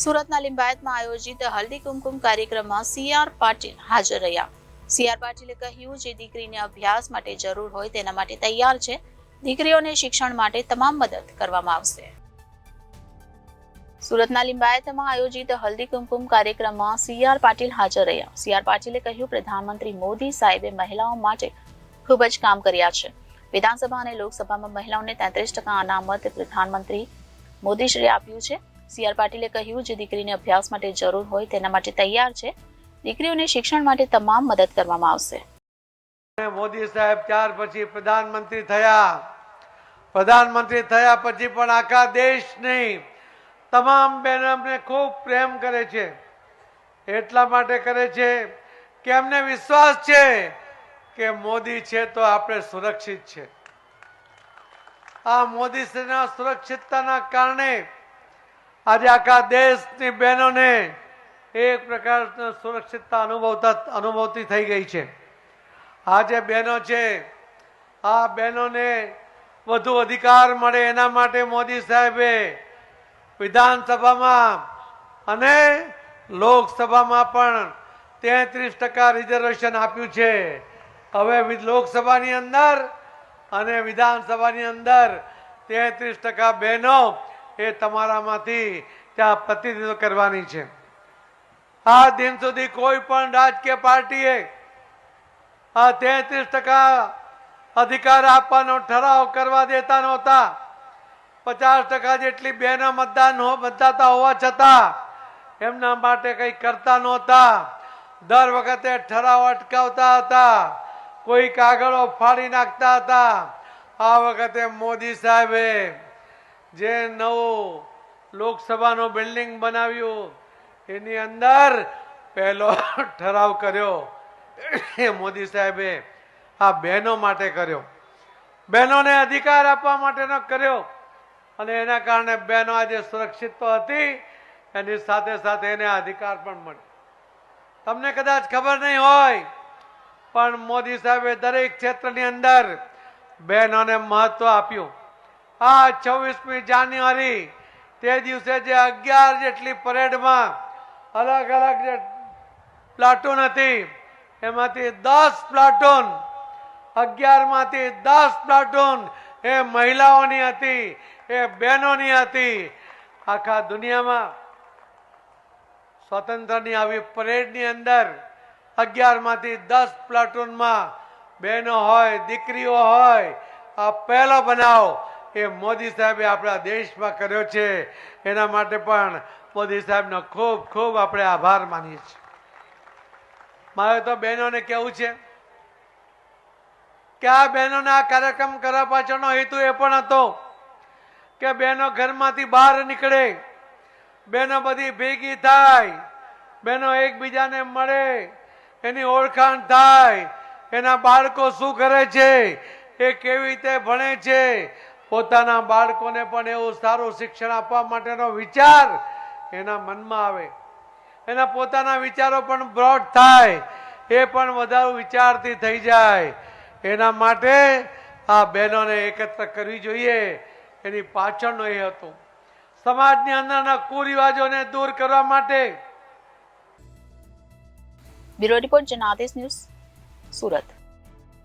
સુરતના લિંબાયતમાં આયોજિત હલ્દી કુમકુમ કાર્યક્રમમાં સીઆર પાટીલ હાજર રહ્યા. સીઆર પાટીલે કહ્યું જે દીકરીને અભ્યાસ માટે જરૂર હોય તેના માટે તૈયાર છે. દીકરીઓને શિક્ષણ માટે તમામ મદદ કરવામાં આવશે. સુરતના લિંબાયતમાં આયોજિત હલ્દી કુમકુમ કાર્યક્રમમાં સીઆર પાટીલ હાજર રહ્યા. સીઆર પાટીલે કહ્યું, પ્રધાનમંત્રી મોદી સાહેબે મહિલાઓ માટે ખૂબ જ કામ કર્યા છે. વિધાનસભા અને લોકસભામાં મહિલાઓને તેત્રીસ ટકા અનામત પ્રધાનમંત્રી મોદીશ્રીએ આપ્યું છે. સી આર પાટીલે કહ્યું જે દીકરીને અભ્યાસ માટે જરૂર હોય તેના માટે તૈયાર છે. દીકરીઓને શિક્ષણ માટે તમામ મદદ કરવામાં આવશે. મોદી સાહેબ ત્યાર પછી પ્રધાનમંત્રી થયા. પ્રધાનમંત્રી થયા પછી પણ આખા દેશ નહીં. તમામ બહેનો અમને ખૂબ પ્રેમ કરે છે. એટલા માટે કરે છે કે અમને વિશ્વાસ છે કે મોદી છે તો આપણે સુરક્ષિત છે. આ મોદી શ્રીના સુરક્ષિતતાના કારણે આજે આખા દેશની બહેનોને એક પ્રકારનો સુરક્ષિતતા અનુભવતા અનુભવતી થઈ ગઈ છે. આ જે બહેનો છે, આ બહેનોને વધુ અધિકાર મળે એના માટે મોદી સાહેબે વિધાનસભામાં અને લોકસભામાં પણ તેત્રીસ ટકા રિઝર્વેશન આપ્યું છે. હવે લોકસભાની અંદર અને વિધાનસભાની અંદર તેત્રીસ ટકા બહેનો એ તમારામાંથી ત્યાં પ્રતિનિધિત્વ કરવાની છે. આ દિન સુધી કોઈ પણ રાજકીય પાર્ટીએ આ તેત્રીસ ટકા અધિકાર આપવાનો ઠરાવ કરવા દેતા નહોતા. પચાસ ટકા જેટલી બહેનો મતદાન મતદાતા હોવા છતાં એમના માટે કંઈ કરતા નહોતા. દર વખતે ઠરાવ અટકાવતા હતા. કોઈ કાગળો ફાડી નાખતા હતા. આ વખતે મોદી સાહેબે જે નવો લોકસભાનું બિલ્ડિંગ બનાવ્યું, એની અંદર પહેલો ઠરાવ કર્યો. એ મોદી સાહેબે આ બહેનો માટે કર્યો. બહેનોને અધિકાર આપવા માટેનો કર્યો. અને એના કારણે બહેનો આજે સુરક્ષિત તો હતી, એની સાથે સાથે એને અધિકાર પણ મળ્યો. તમને કદાચ ખબર નહીં હોય, પણ મોદી સાહેબે દરેક ક્ષેત્રની અંદર બહેનોને મહત્વ આપ્યું. આ છવ્વીસમી જાન્યુઆરી. તે દિવસે જે અગિયાર જેટલી પરેડમાં અલગ અલગ જે પ્લાટૂન હતી, એમાંથી દસ પ્લાટૂન, અગિયારમાંથી દસ પ્લાટૂન એ મહિલાઓની હતી, એ બહેનોની હતી. આખા દુનિયામાં સ્વતંત્રની આવી પરેડની અંદર અગિયારમાંથી દસ પ્લાટૂનમાં બહેનો હોય, દીકરીઓ હોય, આ પહેલો બનાવ એ મોદી સાહેબે આપણા દેશમાં કર્યો છે. એના માટે પણ મોદી સાહેબનો ખૂબ ખૂબ આપણે આભાર માનીએ છીએ. મારે તો બહેનોને કેવું છે કે આ બહેનોને આ કાર્યક્રમ કરવા પાછળનો હેતુ એ પણ હતો કે બહેનો ઘરમાંથી બહાર નીકળે. બહેનો બધી ભેગી થાય. બહેનો એકબીજાને મળે. એની ઓળખાણ થાય. એના બાળકો શું કરે છે? એ કેવી રીતે ભણે છે? પોતાના બાળકોને પણ એવું સારું શિક્ષણ આપવા માટેનો વિચાર એના મનમાં આવે. એના પોતાના વિચારો પણ બ્રોડ થાય. એ પણ વધારે વિચારથી થઈ જાય. એના માટે આ બહેનોને એકત્ર કરવી જોઈએ. એની પાછળનો એ હતો. સમાજની અંદરના કુરિવાજોને દૂર કરવા માટે. Bureau report Janadesh news Surat.